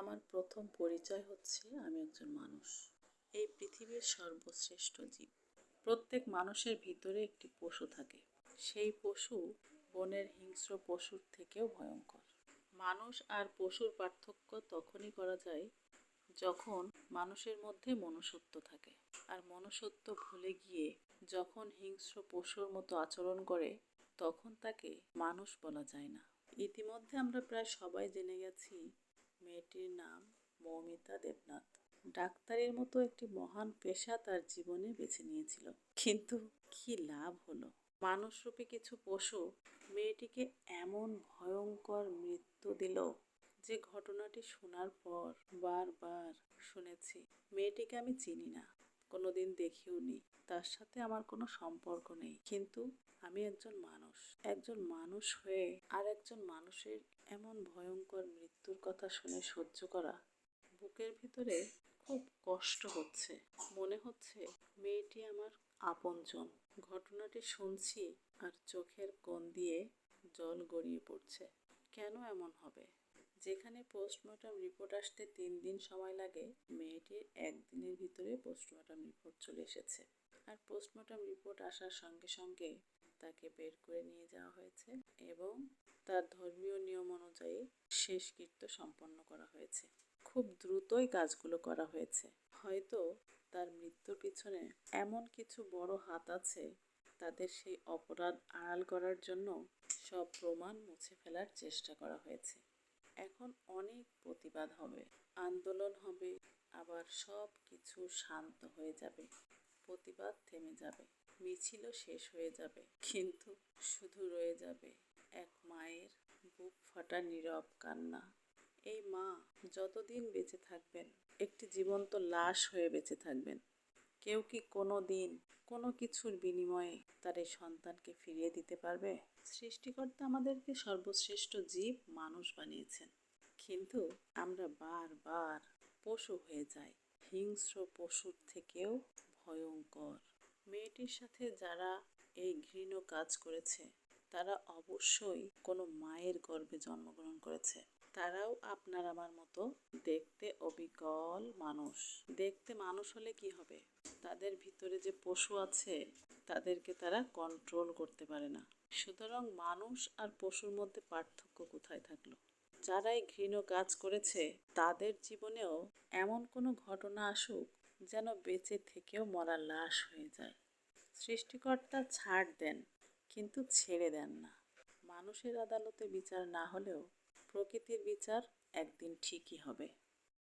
আমার প্রথম পরিচয় হচ্ছে আমি একজন মানুষ। এই পৃথিবীর সর্বশ্রেষ্ঠ জীব। প্রত্যেক মানুষের ভিতরে একটি পশু থাকে। সেই পশু বনের হিংস্র পশুর থেকেও ভয়ঙ্কর। মানুষ আর পশুর পার্থক্য তখনই করা যায় যখন মানুষের মধ্যে মনুষ্যত্ব থাকে। আর মনুষ্যত্ব ভুলে গিয়ে যখন হিংস্র পশুর মতো আচরণ করে, তখন তাকে মানুষ বলা যায় না। ইতিমধ্যে আমরা প্রায় সবাই জেনে গেছি মেয়েটির নাম মৌমিতা দেবনাথ। ডাক্তারের মতো একটি মহান পেশা তার জীবনে বেছে নিয়েছিল। কিন্তু কি লাভ হলো? মানুষরূপী কিছু পশু মেয়েটিকে এমন ভয়ঙ্কর মৃত্যু দিল যে ঘটনাটি শোনার পর বারবার শুনেছি। মেয়েটিকে আমি চিনি না। কোনোদিন দেখিও নি। তার সাথে আমার কোনো সম্পর্ক নেই। কিন্তু আমি একজন মানুষ। একজন মানুষ হয়ে আর একজন মানুষের এমন ভয়ঙ্কর মৃত্যুর কথা শুনে সহ্য করা বুকের ভিতরে খুব কষ্ট হচ্ছে। মনে হচ্ছে মেয়েটি আমার আপনজন। ঘটনাটি শুনছি আর চোখের কোণ দিয়ে জল গড়িয়ে পড়ছে। কেন এমন হবে? যেখানে পোস্টমর্টম রিপোর্ট আসতে তিন দিন সময় লাগে, মেয়েটির একদিনের ভিতরে পোস্টমর্টম রিপোর্ট চলে এসেছে। আর পোস্টমর্টম রিপোর্ট আসার সঙ্গে সঙ্গে তাকে বের করে নিয়ে যাওয়া হয়েছে এবং তার ধর্মীয় নিয়ম অনুযায়ী শেষকৃত্য সম্পন্ন করা হয়েছে। খুব দ্রুতই কাজগুলো করা হয়েছে। হয়তো তার মৃত্যুর পিছনে এমন কিছু বড় হাত আছে তাদের সেই অপরাধ আড়াল করার জন্য সব প্রমাণ মুছে ফেলার চেষ্টা করা হয়েছে। এখন অনেক প্রতিবাদ হবে, আন্দোলন হবে, আবার সব কিছু শান্ত হয়ে যাবে, প্রতিবাদ থেমে যাবে, মিছিলও শেষ হয়ে যাবে, কিন্তু শুধু রয়ে যাবে এক মায়ের বুক ফাটা নীরব কান্না। এই মা যতদিন বেঁচে থাকবেন, একটি জীবন্ত লাশ হয়ে বেঁচে থাকবেন। কেউ কি কোনো দিন কোনো কিছুর বিনিময়ে তার এই সন্তানকে ফিরিয়ে দিতে পারবে? সৃষ্টিকর্তা আমাদেরকে সর্বশ্রেষ্ঠ জীব মানুষ বানিয়েছেন। কিন্তু আমরা বারবার পশু হয়ে যাই। হিংস্র পশুর থেকেও ভয়ঙ্কর। মেয়েটির সাথে যারা এই ঘৃণ কাজ করেছে তারা অবশ্যই কোনো মায়ের গর্ভে জন্মগ্রহণ করেছে। তারাও আপনার আমার মতো দেখতে অবিকল মানুষ। দেখতে মানুষ হলে কি হবে? তাদের ভিতরে যে পশু আছে, তাদেরকে তারা কন্ট্রোল করতে পারে না। সুতরাং মানুষ আর পশুর মধ্যে পার্থক্য কোথায় থাকল? যারা এই ঘৃণ কাজ করেছে, তাদের জীবনেও এমন কোনো ঘটনা আসুক যেন বেঁচে থেকেও মরা লাশ হয়ে যায়। সৃষ্টিকর্তা ছাড় দেন। কিন্তু ছেড়ে দেন না। মানুষের আদালতে বিচার না হলেও প্রকৃতির বিচার একদিন ঠিকই হবে।